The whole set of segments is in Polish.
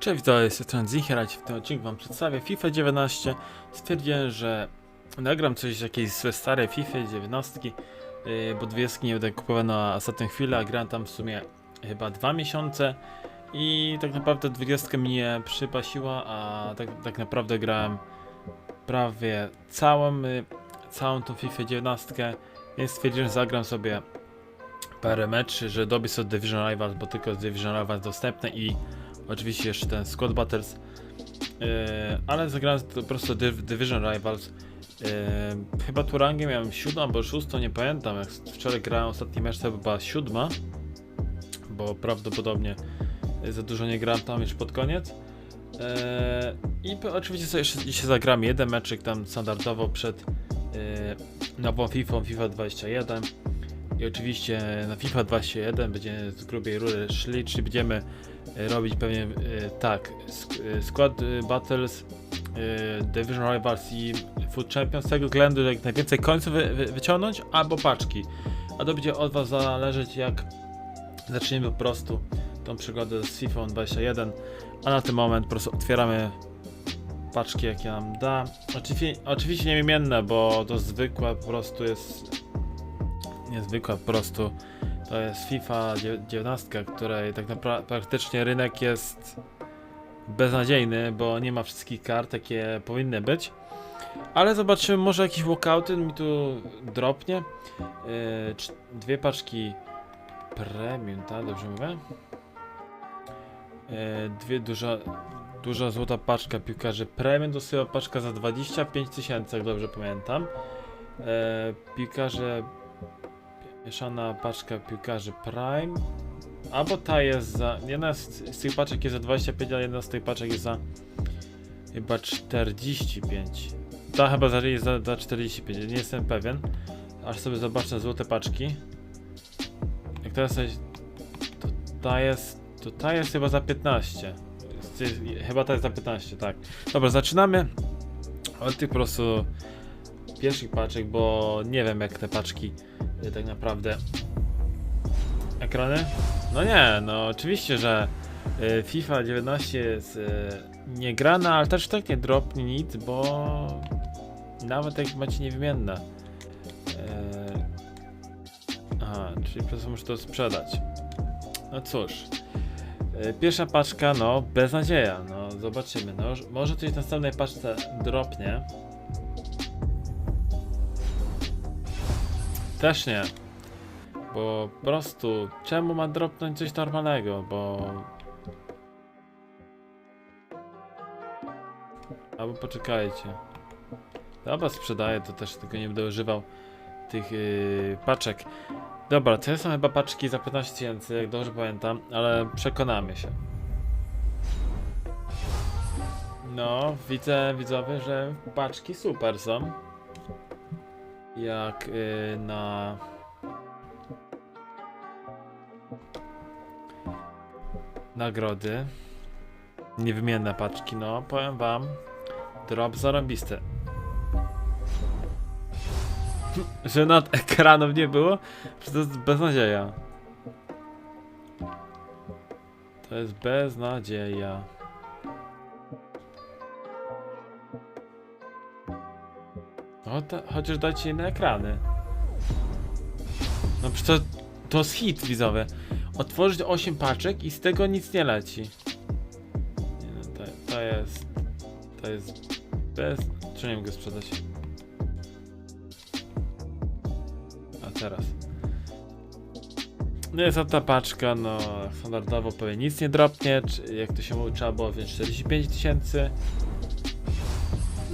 Cześć, to jest strony Zicherać. W tym odcinku wam przedstawię FIFA 19. Stwierdziłem, że nagram coś z jakiejś starej FIFA 19, yy, bo 20 nie będę kupował na ostatnią chwilę, a grałem tam w sumie chyba dwa miesiące i tak naprawdę 20 mnie przypasiła, a tak, tak naprawdę grałem prawie całą, y, całą tą FIFA 19, więc stwierdziłem, że zagram sobie parę meczy, że dobię sobie Division Rivals, bo tylko z Division Rivals dostępne i Oczywiście jeszcze ten Squad Battles. Yy, ale zagrałem po prostu Div Division Rivals. Yy, chyba tu rangę miałem siódmą albo szóstą, nie pamiętam. Jak wczoraj grałem ostatni mecz, to była siódma. Bo prawdopodobnie za dużo nie grałem tam już pod koniec. Yy, I oczywiście sobie jeszcze dzisiaj zagram jeden meczyk tam standardowo przed yy, nową FIFA, FIFA 21. I oczywiście na FIFA 21 będziemy z grubej rury szli, czyli będziemy e, robić pewnie e, tak, e, Squad e, Battles, Division Rivals i Food Champions z tego względu, jak najwięcej końców wy, wy, wyciągnąć albo paczki. A to będzie od was zależeć jak zaczniemy po prostu tą przygodę z FIFA 21, a na ten moment po prostu otwieramy paczki jakie nam da. Oczywiście, oczywiście niewymienne, bo to zwykła po prostu jest niezwykła po prostu to jest FIFA dziew- 19, której tak naprawdę praktycznie rynek jest beznadziejny, bo nie ma wszystkich kart, jakie powinny być. Ale zobaczymy, może jakiś walkouty mi tu dropnie. Yy, dwie paczki premium, tak? Dobrze mówię? Yy, dwie duża, duża złota paczka piłkarzy premium, sobie paczka za 25 tysięcy, jak dobrze pamiętam. Yy, piłkarze Mieszana paczka piłkarzy Prime. Albo ta jest za. Jedna z, tych paczek jest za 25, a jedna z tych paczek jest za. Chyba 45. Ta chyba za, jest za, za 45, nie jestem pewien. Aż sobie zobaczę złote paczki. Jak teraz jest. To ta jest. To ta jest chyba za 15. Jest- Chyba ta jest za 15, tak. Dobra, zaczynamy od tych po prostu pierwszych paczek, bo nie wiem jak te paczki y, tak naprawdę ekrany? No nie, no oczywiście, że y, FIFA 19 jest y, niegrana, ale też tak nie dropnie nic, bo nawet jak macie niewymienne. Aha, czyli po prostu muszę to sprzedać. No cóż. Pierwsza paczka, no, bez nadzieja, no, zobaczymy, no, może coś w następnej paczce dropnie. Też nie. Bo po prostu, czemu ma dropnąć coś normalnego, bo... Albo poczekajcie. Dobra, sprzedaję, to też tylko nie będę używał tych yy, paczek. Dobra, to są chyba paczki za 15 tysięcy, jak dobrze pamiętam, ale przekonamy się. No, widzę widzowie, że paczki super są jak y, na nagrody. Niewymienne paczki, no powiem wam drop zarąbiste że nad ekranem nie było? To jest beznadzieja. To jest beznadzieja no to, chociaż dajcie inne ekrany no przecież to, to jest hit widzowie. Otworzyć 8 paczek i z tego nic nie leci. Nie no, to, to jest... To jest... Bez... Czy nie mogę sprzedać? A teraz. No jest ta paczka, no standardowo pewnie nic nie dropnie, czy jak to się mówi, trzeba było wziąć 45 tysięcy.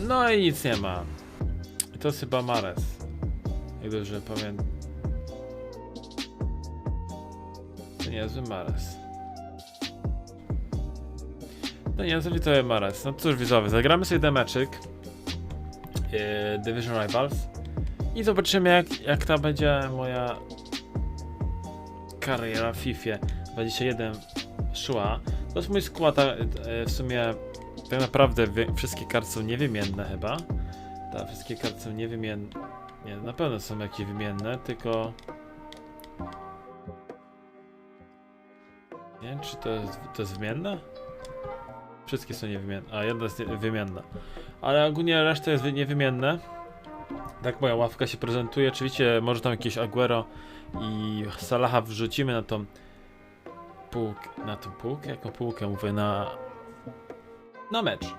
No i nic nie ma. To chyba Mares. Jak dobrze pamiętam. To niezły Mares. To niezły widzowie Mares. No cóż widzowie, zagramy sobie demeczyk. Yy, Division Rivals. I zobaczymy jak, jak ta będzie moja kariera w FIFA 21 szła. To jest mój skład, e, w sumie tak naprawdę wszystkie karty są niewymienne chyba. Tak, wszystkie karty są niewymienne. Nie, na pewno są jakieś wymienne, tylko... Nie wiem, czy to jest, to jest wymienne? Wszystkie są niewymienne, a jedna jest wymienna. Ale ogólnie reszta jest wy- niewymienne. Tak moja ławka się prezentuje. Oczywiście może tam jakieś Aguero i Salaha wrzucimy na tą półkę, na tą półkę? Jaką półkę mówię? Na na mecz.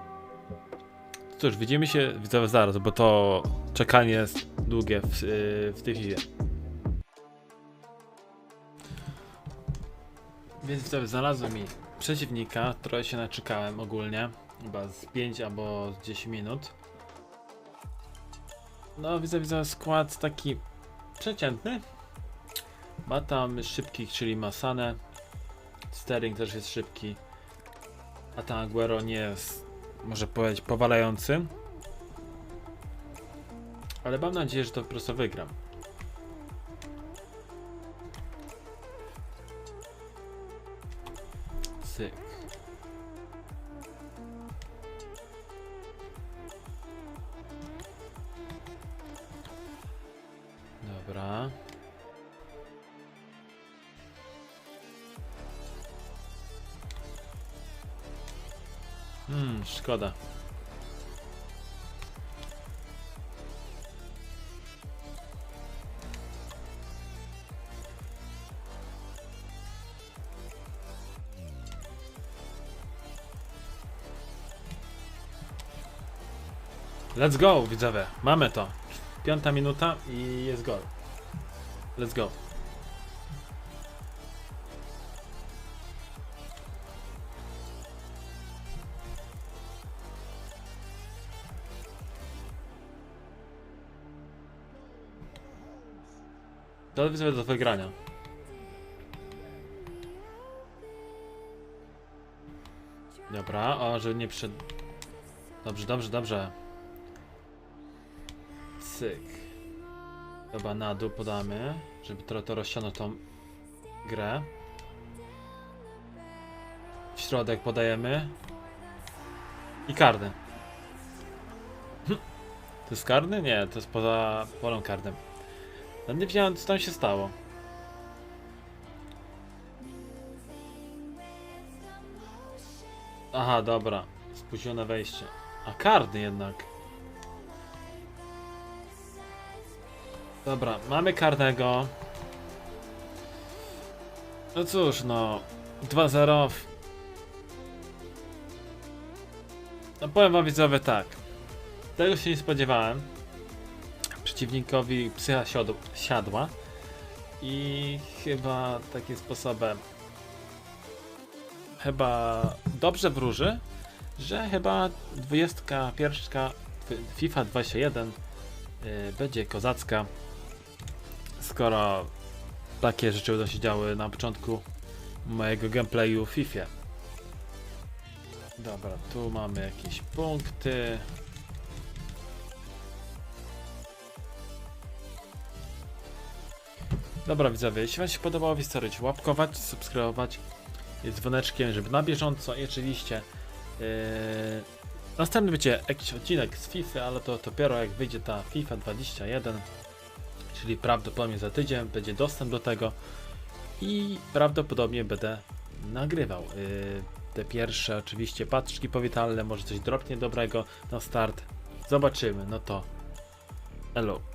Cóż, widzimy się zaraz, bo to czekanie jest długie w, yy, w tej chwili. Więc widzowie, znalazłem mi przeciwnika, trochę się naczekałem ogólnie, chyba z 5 albo z 10 minut. No widzę, widzę skład taki przeciętny. Ma tam szybkich, czyli Masanę. Sterling też jest szybki. A ten Aguero nie jest, może powiedzieć, powalający. Ale mam nadzieję, że to po prostu wygram. Cyk. Dobra. Szkoda. Let's go, widzowie. Mamy to. Piąta minuta i jest gol. Let's go. To widzowie do wygrania. Dobra, o, że nie przed... Dobrze, dobrze, dobrze. Cyk. Chyba na dół podamy, żeby trochę to rozsiano tą grę. W środek podajemy. I karny. Hm. To jest karny? Nie, to jest poza polem karnym. No nie wiedziałem co tam się stało. Aha, dobra. Spóźnione wejście. A karny jednak. Dobra, mamy karnego. No cóż, no. 2-0. No powiem wam widzowie tak. Tego się nie spodziewałem. Przeciwnikowi psycha siadł, siadła. I chyba takim sposobem. Chyba dobrze wróży, że chyba 21 FIFA 21 y, będzie kozacka. Skoro takie rzeczy będą się działy na początku mojego gameplayu w FIFA. Dobra, tu mamy jakieś punkty. Dobra widzowie, jeśli wam się podobało, wystarczy łapkować, subskrybować dzwoneczkiem, żeby na bieżąco i oczywiście yy, następny będzie jakiś odcinek z FIFA, ale to dopiero jak wyjdzie ta FIFA 21, czyli prawdopodobnie za tydzień będzie dostęp do tego i prawdopodobnie będę nagrywał yy, te pierwsze oczywiście paczki powitalne, może coś dropnie dobrego na start. Zobaczymy, no to elo.